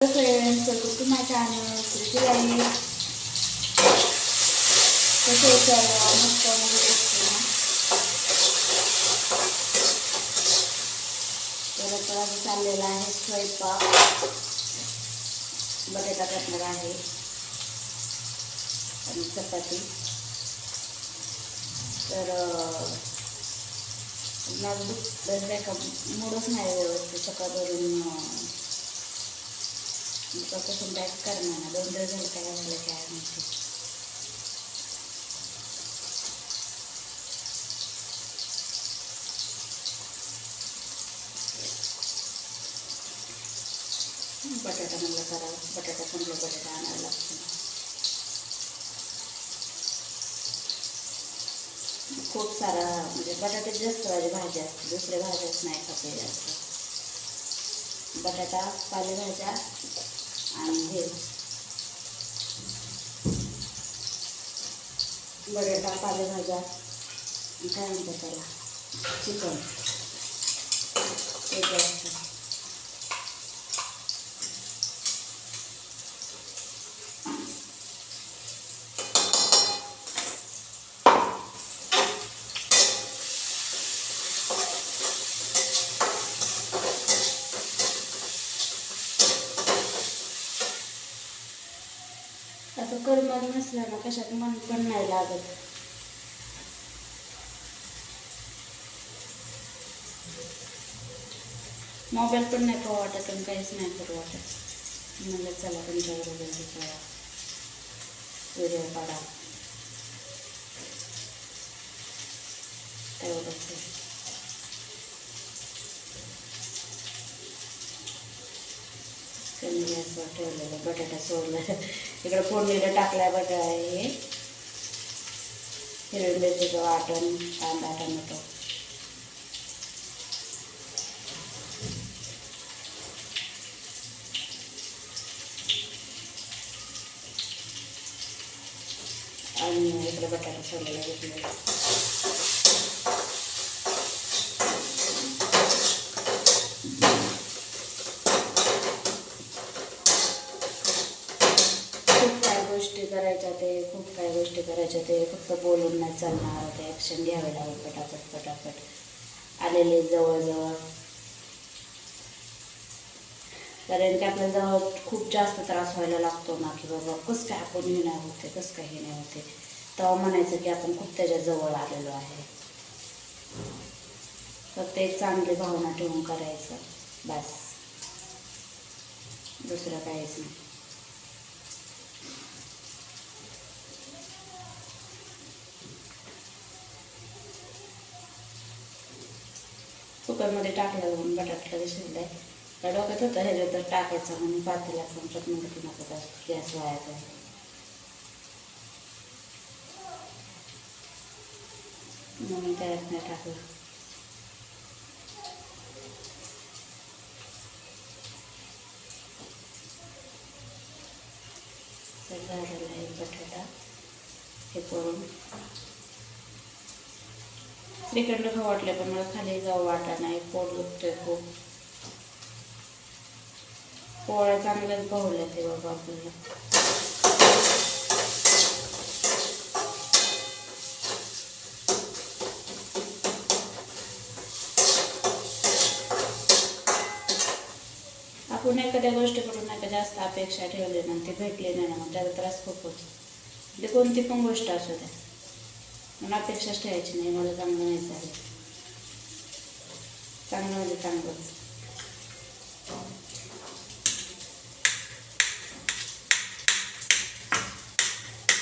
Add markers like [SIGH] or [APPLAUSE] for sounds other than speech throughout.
Friends welcome to my channel Shruti आई कसे मस्त ना. तर आता चाललेला आहे स्वयंपाक. बटाटा करणार आहे. आणि चपाती. तर अं, माझं दुख नाही व्यवस्थित मूडच नाही व्यवस्थित. सकाळवरून अं, दुपारपासून बॅक करणार ना दोन दिवस काय झालं काय माहिती. बटाटा म्हणलं करावं. बटाटा संपला बटाटा आणायला लागतो. खूप सारा म्हणजे बटाट्यात जास्त माझी भाज्या असते दुसऱ्या भाज्याच नाही खाते जास्त. बटाटा पालेभाज्या आणि हे बटाटा पालेभाज्या काय म्हणतात त्याला. चिकन. ते असं करमत नसलं ना कशात मन पण नाही लागत. मोबाईल पण नाही पाहू वाटत आणि काहीच नाही करू वाटत. म्हणलं चला तुमच्याबरोबर करा व्हिडिओ काढा. तेवढंच आहे. असं ठेवलेलं बटाटा सोडला. इकडं फोडणीला टाकलाय बटाटा हे. हिरवी मिरचीचं वाटण कांदा टोमॅटो. आणि इकडे बटाटा सोडलेला घेतलेला खूप काय गोष्टी करायच्या ते खूप करायचे ते फक्त बोलून नाही चालणार ते ॲक्शन घ्यावे लागेल पटापट पटापट. आलेले जवळजवळ. कारण की आपल्या जवळ खूप जास्त त्रास व्हायला लागतो ना की बाबा कसं काय आपण हे नाही होते कसं काय हे नाही होते. तेव्हा म्हणायचं की आपण खूप त्याच्याजवळ आलेलो आहे. फक्त एक चांगली भावना ठेवून करायचं. बस. दुसरं काहीच नाही. कुकरमध्ये टाकलं म्हणून बटाटा शिजलाय त्या डोक्यात होतं ह्याच्यात तर टाकायचं म्हणून पातेला चमच्यात म्हणलं की नको गॅस वाया जाईल. म्हणून त्यात नाही टाकलं. तर झालेला आहे बटाटा. हे करून तिकडलं खाऊ पण मला खाली जाऊ वाटा नाही. पोट दुखतोय खूप. पोळ्या चांगल्याच भावल्या ते बाबा आपल्याला. आपण एखाद्या गोष्टीकडून नाही जास्त अपेक्षा ठेवली ना ते भेटले नाही ना मग त्याचा त्रास खूप होतो. ते कोणती पण गोष्ट असू द्या. मला अपेक्षाच ठेवायची नाही मला चांगलं नाही चालेल चांगलं म्हणजे चांगलंच.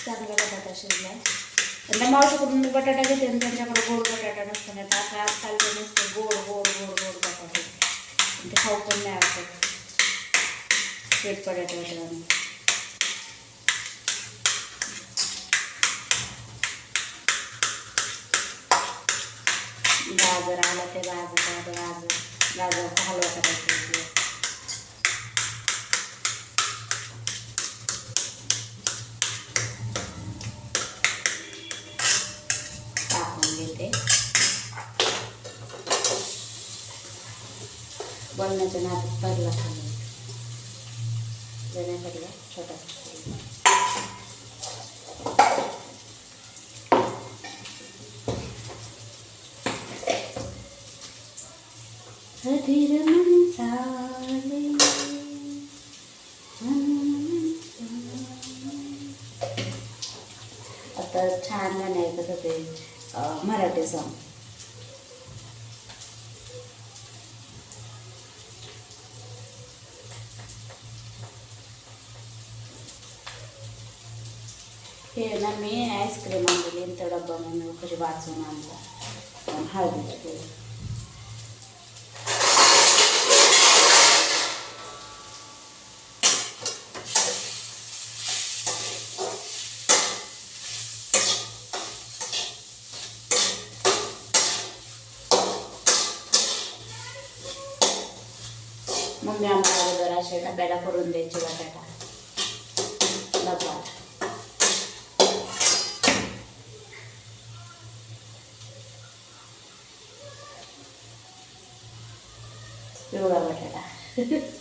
चांगला बटाटा शिजला त्यांना मावशीकडून मी बटाटा घेते आणि त्यांच्याकडे गोड बटाटा नसतो नाही तर आता आजकाल ते नसतं गोड गोड गोड गोड बटाटे. ते खाऊ पण नाही आवडत. स्वीट बटाटे वगैरे बोलण्याच्या नादात पडला खाली पडला छोटा धीर मन चाले आता छान होते अं, मराठी सॉन्ग त्या डब्बा मी कशी वाचून आणला आणि हळदीचं तेल मम्मी आम्हाला अगोदर असे डब्याला करून द्यायची बटाटा डब्बा Yeah. [LAUGHS]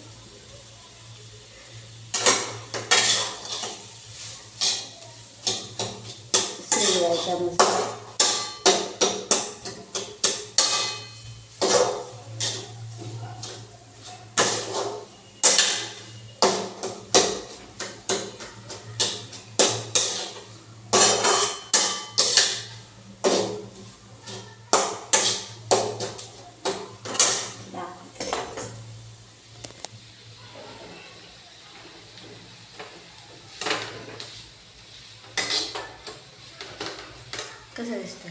कसं दिसतं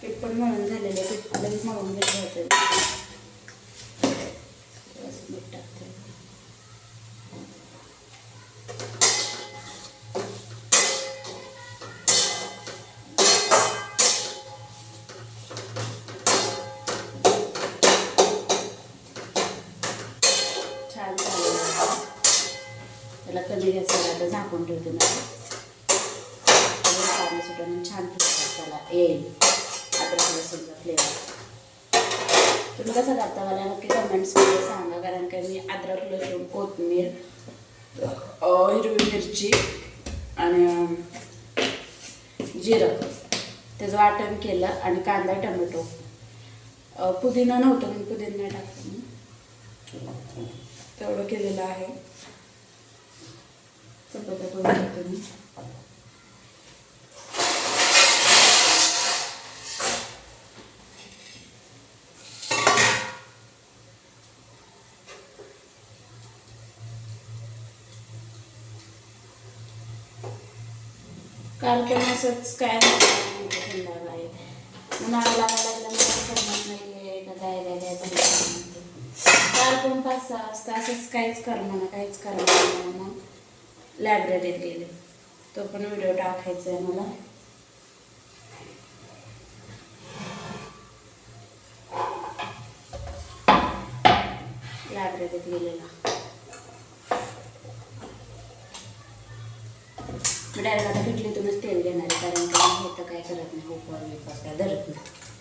पीठ पण मळून झालेलं आहे पीठ पण मळून घेतलं होतं. गॅसवर झाकून ठेवते मी पाणी सुटून छान त्याला. येईल. अद्रक लसूणचा फ्लेवर तुम्ही कसं करता मला नक्की कमेंट्समध्ये सांगा कारण का मी अद्रक लसूण कोथमीर हिरवी मिरची आणि जिरं. त्याचं वाटण केलं आणि कांदा टोमॅटो. पुदिना नव्हतं मी पुदिना टाकतो. तेवढं केलेलं आहे. चपात्या करून घेते मी काल पण असंच काय नव्हतं संध्याकाळी उन्हाळा लागायला करणार नाही का काय काय काल पण पाच सहा वाजता असंच काहीच करणार ना काहीच करणार मग लायब्ररीत गेले. तो पण व्हिडिओ टाकायचा आहे मला. लायब्ररीत गेलेला. डायरेक्ट आता पिठलीतूनच तेल घेणार आहे कारण की हे तर काय करत नाही उपवास बिपास काय धरत नाही.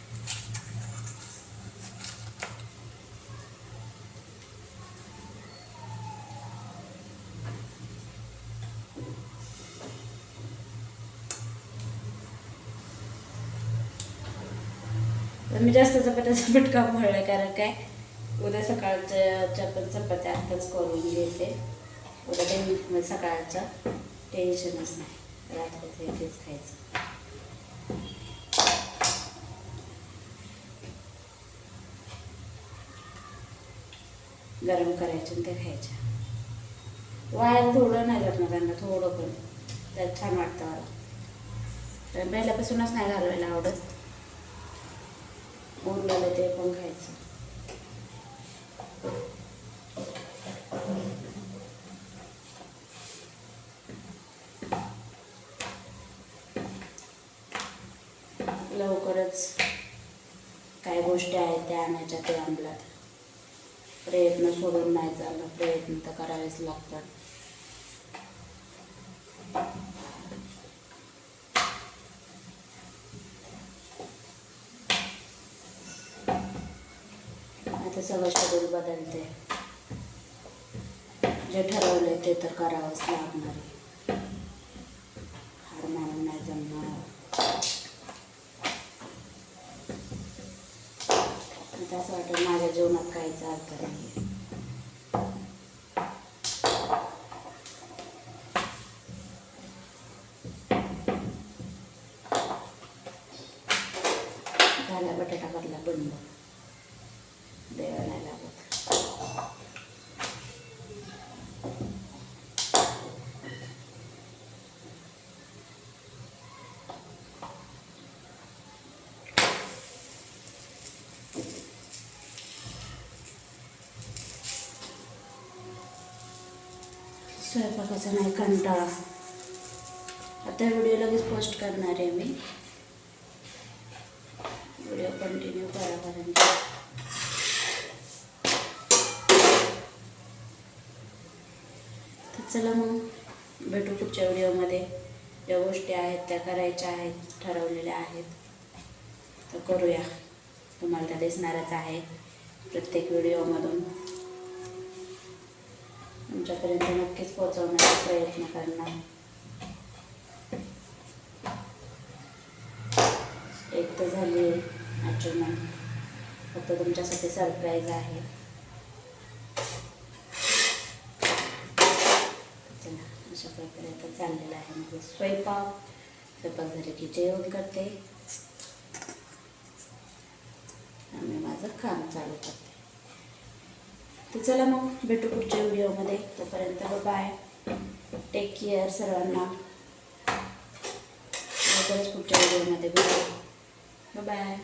म्हणजे मी जास्त चपात्याचा पिटका मळलाय कारण काय? उद्या सकाळच्या पण चपात्या आताच करून घेते. उद्या ते म्हणजे सकाळचं. टेन्शनच नाही. रात्रीचं तेच खायचं. गरम करायचे आणि ते खायच्या वायर थोडं नाही जात त्यांना थोडं पण. त्यात छान वाटतं मला. पहिल्यापासूनच नाही घालवायला आवडत. उरलेलं ते पण खायचं. लवकरच काय गोष्टी आहेत त्या आणायच्या ते अंमलात. प्रयत्न सोडून नाही चाललं प्रयत्न तर करावेच लागतात. ते सगळं शेड्यूल बदलते जे ठरवले ते तर करावंच लागणार आहे. हार मारून नाही जमणार. असं वाटतं माझ्या जीवनात काहीच अर्थ नाही झाला बटाटा करला बंद देवा नाही लागत स्वयंपाकाचा नाही कंटाळा. आता व्हिडिओ लगेच पोस्ट करणार आहे मी. व्हिडिओ कंटिन्यू करा कारण तर चला मग भेटू पुढच्या व्हिडिओमध्ये. ज्या गोष्टी आहेत त्या करायच्या आहेत ठरवलेल्या आहेत तर करूया. तुम्हाला त्या दिसणारच आहे प्रत्येक व्हिडिओमधून. तुमच्यापर्यंत नक्कीच पोहोचवण्याचा प्रयत्न करणार. एक तर झाली अचीवमेंट फक्त तुमच्यासाठी सरप्राईज आहे. अशा प्रकारे आता चाललेलं आहे म्हणजे स्वयंपाक. स्वयंपाक झाले की जेवण करते. आणि माझं काम चालू करते. तर चला मग भेटू पुढच्या व्हिडिओमध्ये. तोपर्यंत बाय टेक केअर सर्वांना. लवकरच पुढच्या व्हिडिओमध्ये भेटू. बाय